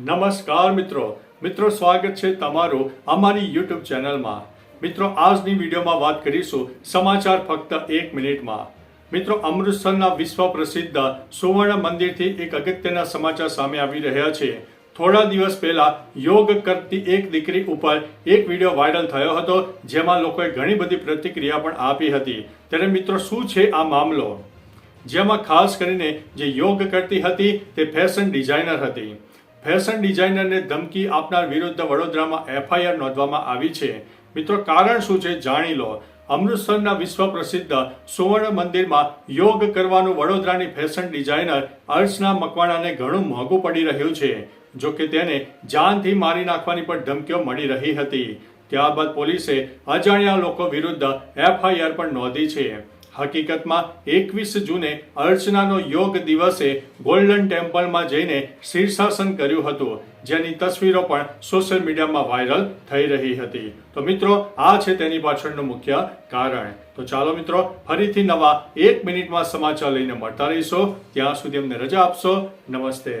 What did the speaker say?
નમસ્કાર મિત્રો. મિત્રો, સ્વાગત છે તમારું અમારી યુટ્યુબ ચેનલમાં. મિત્રો, આજની વિડીયોમાં વાત કરીશું સમાચાર ફક્ત એક મિનિટમાં. મિત્રો, અમૃતસરના વિશ્વ પ્રસિદ્ધ સુવર્ણ મંદિરથી એક અગત્યના સમાચાર સામે આવી રહ્યા છે. થોડા દિવસ પહેલા યોગ કરતી એક દીકરી ઉપર એક વીડિયો વાયરલ થયો હતો, જેમાં લોકોએ ઘણી બધી પ્રતિક્રિયા પણ આપી હતી. ત્યારે મિત્રો, શું છે આ મામલો? જેમાં ખાસ કરીને જે યોગ કરતી હતી, તે ફેશન ડિઝાઇનર હતી. ફેશન ડિઝાઇનરને ધમકી આપનાર વિરુદ્ધ વડોદરામાં એફઆઈઆર નોંધવામાં આવી છે. મિત્રો, કારણ શું છે જાણી લો. અમૃતસરના વિશ્વ પ્રસિદ્ધ સુવર્ણ મંદિરમાં યોગ કરવાનું વડોદરાની ફેશન ડિઝાઇનર અર્ચના મકવાણાને ઘણું મોંઘું પડી રહ્યું છે. જો કે તેને જાનથી મારી નાખવાની પણ ધમકીઓ મળી રહી હતી. ત્યારબાદ પોલીસે અજાણ્યા લોકો વિરુદ્ધ એફઆઈઆર પણ નોંધી છે. હકીકતમાં એકવીસ જૂને અર્ચનાનો યોગ દિવસે ગોલ્ડન ટેમ્પલમાં જઈને શીર્ષાસન કર્યું હતું, જેની તસવીરો પણ સોશિયલ મીડિયામાં વાયરલ થઈ રહી હતી. તો મિત્રો, આ છે તેની પાછળનું મુખ્ય કારણ. તો ચાલો મિત્રો, ફરીથી નવા એક મિનિટમાં સમાચાર લઈને મળતા રહીશો. ત્યાં સુધી અમને રજા આપશો. નમસ્તે.